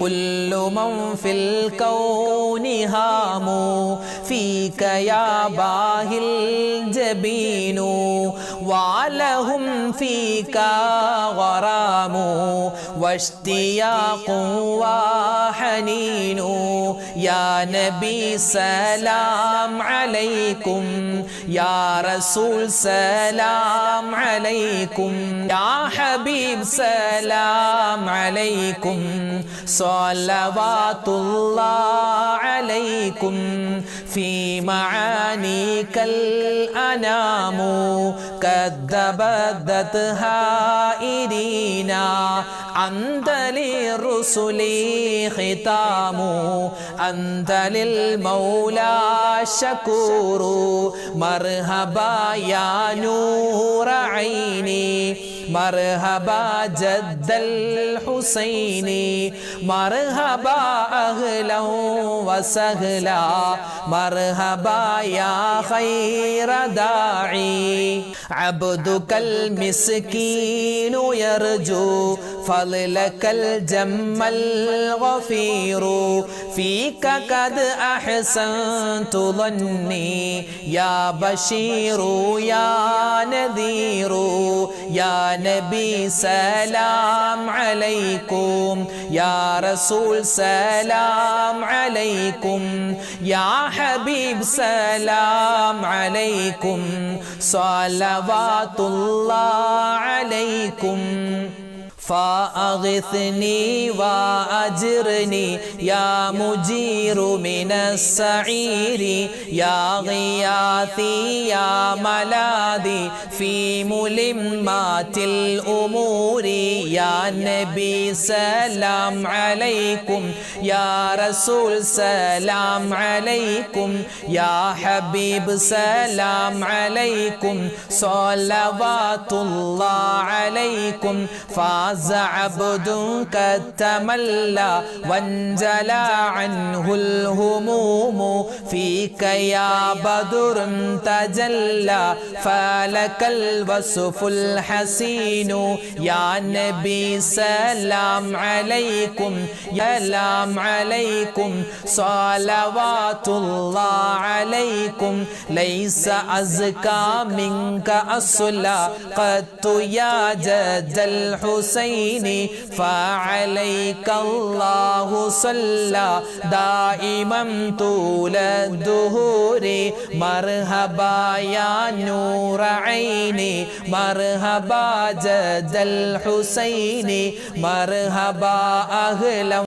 كل من في الكون هام فيك يا باهي الجبين ولهم فيك غرام واشتياق وحنين يا نبي سلام عليكم يا رسول سلام عليكم يا حبيب سلام عليكم صلوات الله عليكم في معانيك الأنام كذبتها إيدينا أنت للرسل ختام أنت للمولى شكور مرحبا يا نور عيني مرحبا جد الحسين مرحبا أهلا وسهلا مرحبا يا خير داعي عبدك المسكين يرجو فضلك الجم الغفير. فيك قد أحسنت ظني. يا بشير يا نذير. يا نبي سلام عليكم. يا رسول سلام عليكم. يا حبيب سلام عليكم. صلوات الله عليكم. فأغثني وأجرني يا مجير من السعير يا غياثي يا ملاذي في ملمات الأمور يا نبي سلام عليكم يا رسول سلام عليكم يا حبيب سلام عليكم صلوات الله عليكم فاز عبد قد تملى وانجلى عنه الهموم فيك يا بدر تجلى فلك الوصف الحسين يا نبي سلام عليكم سلام عليكم صلوات الله عليكم ليس أزكى منك أصلا قد يا جد الحسين فعليك الله صلى دائما طول الدهور. مرحبا يا نور عيني مرحبا جد الحسين مرحبا أهلا